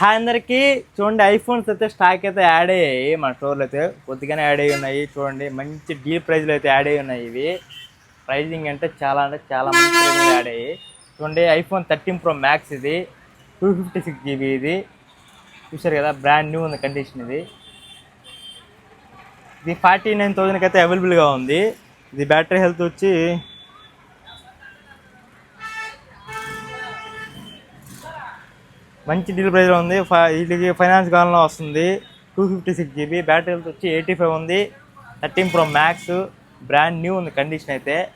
Hi అందరికీ. చూడండి iPhones అయితే స్టాక్ అయితే యాడ్ అయ్యాయి. మన స్టోర్లో అయితే కొద్దిగానే యాడ్ అయ్యి ఉన్నాయి. చూడండి మంచి డీప్ ప్రైజ్లో అయితే యాడ్ అయ్యి ఉన్నాయి ఇవి. ప్రైజింగ్ అంటే చాలా అంటే చాలా మంచి ప్రైజ్లో యాడ్ అయ్యాయి. చూడండి ఐఫోన్ థర్టీన్ ప్రో మ్యాక్స్ ఇది. టూ ఫిఫ్టీ సిక్స్ జీబీ ఇది. చూసారు కదా బ్రాండ్ న్యూ ఉంది కండిషన్ ఇది. ఇది ఫార్టీ నైన్ థౌజండ్కి అయితే అవైలబుల్గా ఉంది. ఇది బ్యాటరీ హెల్త్ వచ్చి మంచి డీల్ ప్రైస్లో ఉంది. ఫ- వీటికి ఫైనాన్స్ కాలంలో వస్తుంది. Two fifty six GB. Battery health వచ్చి ఎయిటీ ఫైవ్ ఉంది. Thirteen pro max brand new ఉంది కండిషన్ అయితే.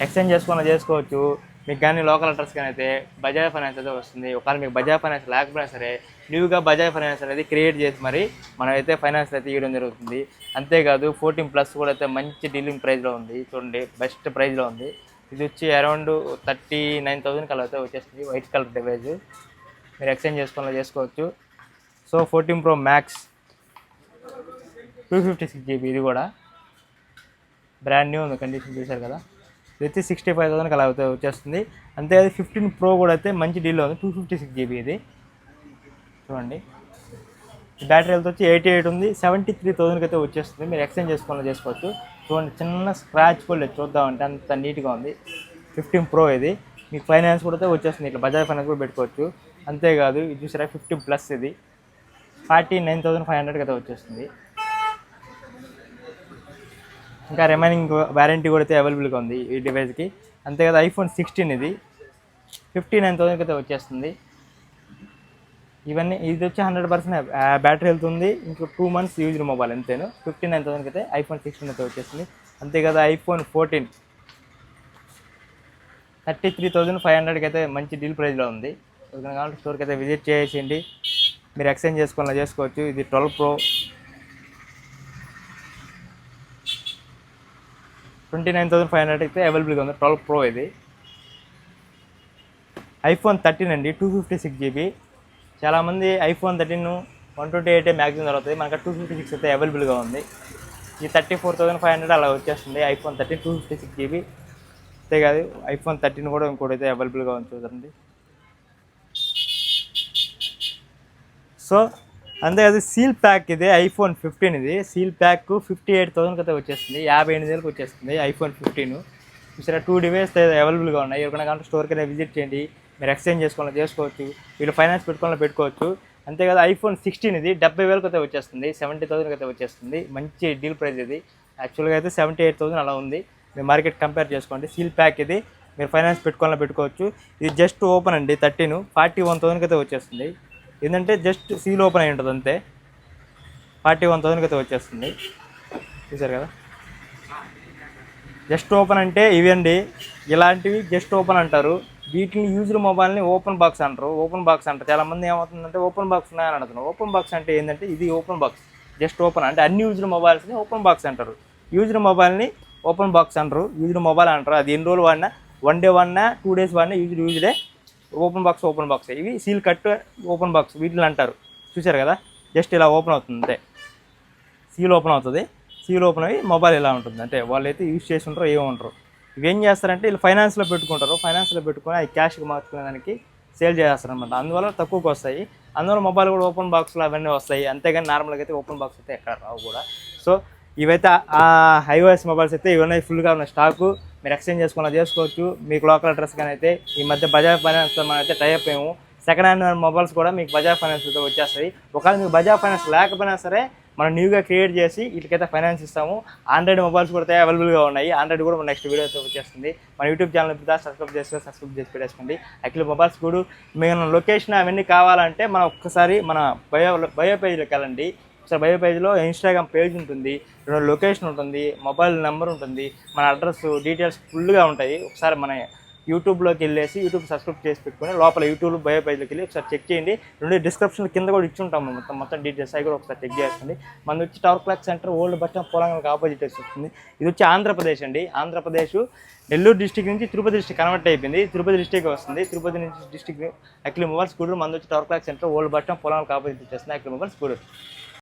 ఎక్స్చేంజ్ చేసుకున్న చేసుకోవచ్చు. మీకు కానీ లోకల్ అడ్రస్ కానీ అయితే బజాజ్ ఫైనాన్స్ అయితే వస్తుంది. ఒకవేళ మీకు బజాజ్ ఫైనాన్స్ లేకపోయినా సరే న్యూగా బజాజ్ ఫైనాన్స్ అనేది క్రియేట్ చేసి మరి మనమైతే ఫైనాన్స్ అయితే ఇవ్వడం జరుగుతుంది. అంతేకాదు ఫోర్టీన్ ప్లస్ కూడా అయితే మంచి డీలింగ్ ప్రైస్లో ఉంది. చూడండి బెస్ట్ ప్రైస్లో ఉంది. ఇది వచ్చి around thirty nine thousand colour అయితే వచ్చేస్తుంది. వైట్ కలర్ డివైజ్ మీరు ఎక్స్చేంజ్ చేసుకున్న చేసుకోవచ్చు. So fourteen pro max two fifty six GB ఇది కూడా. బ్రాండ్ న్యూ ఉంది కండిషన్ చూశారు కదా. ఇది వచ్చి సిక్స్టీ ఫైవ్ థౌసండ్కి అలా అయితే వచ్చేస్తుంది. అంతే ఫిఫ్టీన్ ప్రో కూడా అయితే మంచి డీల్ ఉంది టూ ఫిఫ్టీ సిక్స్ జీబీ ఇది. చూడండి. బ్యాటరీ హెల్త్ వచ్చి ఎయిటీ ఎయిట్ ఉంది. సెవెంటీ త్రీ థౌసండ్కి అయితే వచ్చేస్తుంది. మీరు ఎక్స్చేంజ్ చేసుకోవాలని చేసుకోవచ్చు. చూడండి చిన్న స్క్రాచ్ కూడా చూద్దామంటే అంత నీట్గా ఉంది. ఫిఫ్టీన్ ప్రో ఇది. మీకు ఫైనాన్స్ కూడా అయితే వచ్చేస్తుంది. ఇట్లా బజాజ్ ఫైనాన్స్ కూడా పెట్టుకోవచ్చు. అంతేకాదు ఇది చూసారా? ఫిఫ్టీన్ ప్లస్ ఇది. ఫార్టీ నైన్ థౌసండ్ ఫైవ్ హండ్రెడ్కి అయితే వచ్చేస్తుంది. ఇంకా రిమైనింగ్ వారంటీ కూడా అయితే అవైలబుల్గా ఉంది ఈ డివైస్కి అంతేకాదు ఐఫోన్ సిక్స్టీన్ ఇది. ఫిఫ్టీ నైన్ థౌసండ్కి అయితే వచ్చేస్తుంది. ఇవన్నీ ఇది వచ్చి హండ్రెడ్ పర్సెంట్ బ్యాటరీ వెళ్తుంది ఇంకో టూ మంత్స్ యూజ్ మొబైల్ అంతేను. ఫిఫ్టీ నైన్ థౌసండ్కి అయితే ఐఫోన్ సిక్స్టీన్ అయితే వచ్చేస్తుంది అంతేకాదు iPhone fourteen. Thirty three thousand five హండ్రెడ్కి అయితే మంచి డీల్ ప్రైస్లో ఉంది. కాబట్టి స్టోర్కి అయితే విజిట్ చేసేయండి. మీరు ఎక్స్చేంజ్ చేసుకోవాలని చేసుకోవచ్చు. ఇది twelve pro. Twenty nine thousand five hundred అయితే అవైలబుల్గా ఉంది. ట్వెల్వ్ ప్రో ఇది. ఐఫోన్ థర్టీన్ అండి. Two fifty six GB. చాలామంది iPhone thirteen one twenty eight maximum దొరుకుతుంది. మనకి టూ ఫిఫ్టీ సిక్స్ అయితే అవైలబుల్గా ఉంది. ఈ thirty four thousand five hundred అలా వచ్చేస్తుంది. IPhone thirteen two fifty six GB. అంతేకాదు ఐఫోన్ థర్టీన్ కూడా ఇంకోటి అయితే అవైలబుల్గా ఉంది చూడండి. సో అంతేకాదు సీల్ ప్యాక్ ఇది ఐఫోన్ ఫిఫ్టీన్ ఇది. సీల్ ప్యాక్ ఫిఫ్టీ ఎయిట్ థౌసండ్కి అయితే వచ్చేస్తుంది. యాభై ఎనిమిది వేలకు వచ్చేస్తుంది ఐఫోన్ ఫిఫ్టీన్. చూసారా టూ డివైస్ అవైలబుల్గా ఉన్నాయి ఎవరికైనా కానీ స్టోర్కి అయితే విజిట్ చేయండి మీరు ఎక్స్చేంజ్ చేసుకోవాలి చేసుకోవచ్చు వీళ్ళు ఫైనాన్స్ పెట్టుకోవాలని పెట్టుకోవచ్చు అంతేకాదు ఐఫోన్ సిక్స్టీన్ ఇది డెబ్బై వేలకు అయితే వచ్చేస్తుంది సెవెంటీ థౌసండ్కి అయితే వచ్చేస్తుంది మంచి డీల్ ప్రైస్ ఇది యాక్చువల్గా అయితే సెవెంటీ ఎయిట్ థౌసండ్ అలా ఉంది మీరు మార్కెట్ కంపేర్ చేసుకోండి సీల్ ప్యాక్ ఇది మీరు ఫైనాన్స్ పెట్టుకోవాలని పెట్టుకోవచ్చు ఇది జస్ట్ ఓపెన్ అండి థర్టీన్ ఫార్టీ వన్ థౌసండ్కి అయితే వచ్చేస్తుంది ఏంటంటే జస్ట్ సీల్ ఓపెన్ అయి ఉంటుంది అంతే ఫార్టీ వన్ థౌసండ్కి అయితే వచ్చేస్తుంది చూసారు కదా జస్ట్ ఓపెన్ అంటే ఇవండి ఇలాంటివి జస్ట్ ఓపెన్ అంటారు. వీటిని యూజ్డ్ మొబైల్ని ఓపెన్ బాక్స్ అంటారు. ఓపెన్ బాక్స్ అంటారు. చాలా మంది ఏమవుతుందంటే ఓపెన్ బాక్స్ ఉన్నాయని అంటున్నారు ఓపెన్ బాక్స్ అంటే ఏంటంటే ఇది ఓపెన్ బాక్స్. జస్ట్ ఓపెన్ అంటే అన్ని యూజ్డ్ మొబైల్స్ని ఓపెన్ బాక్స్ అంటారు. యూజ్డ్ మొబైల్ని ఓపెన్ బాక్స్ అంటారు. యూజ్డ్ మొబైల్ అంటారు. అది ఎన్ని రోజులు వాడినా వన్ డే వాడినా టూ డేస్ వాడినా యూజ్డ్ యూజ్డే ఓపెన్ బాక్స్ ఓపెన్ బాక్స్. ఇవి సీల్ కట్ ఓపెన్ బాక్స్ వీటిని అంటారు. చూసారు కదా? జస్ట్ ఇలా ఓపెన్ అవుతుంది. అంతే. సీల్ ఓపెన్ అవుతుంది. సీ ఓపెన్ అయ్యి మొబైల్ ఎలా ఉంటుంది? అంటే వాళ్ళు అయితే యూజ్ చేసి ఉంటారు ఏమో ఉంటారు ఇవి ఏం చేస్తారంటే వీళ్ళు ఫైనాన్స్లో పెట్టుకుంటారు. ఫైనాన్స్లో పెట్టుకొని అది క్యాష్కి మార్చుకునే దానికి సేల్ చేస్తారు అనమాట అందువల్ల తక్కువకి వస్తాయి. అందువల్ల మొబైల్ కూడా ఓపెన్ బాక్స్లో అవన్నీ వస్తాయి. అంతేగాని నార్మల్గా అయితే ఓపెన్ బాక్స్ అయితే ఎక్కడ రావు కూడా. సో ఇవైతే ఆ ఐఓఎస్ మొబైల్స్ అయితే ఇవన్నీ ఫుల్గా ఉన్న స్టాకు. మీరు ఎక్స్చేంజ్ చేసుకున్నా చేసుకోవచ్చు. మీకు లోకల్ అడ్రస్ కానీ అయితే ఈ మధ్య బజాజ్ ఫైనాన్స్తో మనం అయితే టైప్ అయ్యాము సెకండ్ హ్యాండ్ మొబైల్స్ కూడా మీకు బజాజ్ ఫైనాన్స్ అయితే వచ్చేస్తాయి. ఒకవేళ మీకు బజాజ్ ఫైనాన్స్ లేకపోయినా సరే మనం న్యూగా క్రియేట్ చేసి వీటికైతే ఫైనాన్స్ ఇస్తాము. ఆండ్రాయిడ్ మొబైల్స్ కూడా అయితే అవైలబుల్గా ఉన్నాయి. ఆండ్రాయిడ్ కూడా మన నెక్స్ట్ వీడియో అయితే వచ్చేస్తుంది. మన యూట్యూబ్ ఛానల్ ఇప్పుడు సబ్స్క్రైబ్ చేస్తే సబ్స్క్రైబ్ చేసి పెట్టేసుకోండి. యాక్చువల్లీ మొబైల్స్ కూడా మేము లొకేషన్ అవన్నీ కావాలంటే మనం ఒక్కసారి మన బయో బయో పేజ్లోకి వెళ్ళండి. ఒకసారి బయో పేజ్లో ఇన్స్టాగ్రామ్ పేజ్ ఉంటుంది. రెండు లొకేషన్ ఉంటుంది. మొబైల్ నెంబర్ ఉంటుంది. మన అడ్రస్ డీటెయిల్స్ ఫుల్గా ఉంటాయి. ఒకసారి మన యూట్యూబ్లోకి వెళ్ళేసి యూట్యూబ్ సబ్స్క్రైబ్ చేసి పెట్టుకుని లోపల యూట్యూబ్ బయో పేజ్లోకి వెళ్ళి ఒకసారి చెక్ చేయండి. రెండు డిస్క్రిప్షన్ కింద కూడా ఇచ్చి ఉంటాము మొత్తం మొత్తం డీటెయిల్స్ అవి కూడా ఒకసారి చెక్ చేసుకోండి మన వచ్చి tower clock centre old bus stand opposite వస్తుంది. ఇది వచ్చి ఆంధ్రప్రదేశ్ అండి. ఆంధ్రప్రదేశ్ నెల్లూరు డిస్టిక్ నుంచి తిరుపతి డిస్టిక్ కన్వర్ట్ అయిపోయింది. తిరుపతి డిస్టిక్ వస్తుంది. తిరుపతి నుంచి డిస్టిక్ అఖిల మొబైల్ స్కూల్ మన వచ్చి tower clock centre old bus stand పొలంగల్కి opposite వచ్చేస్తుంది. Akhila mobile school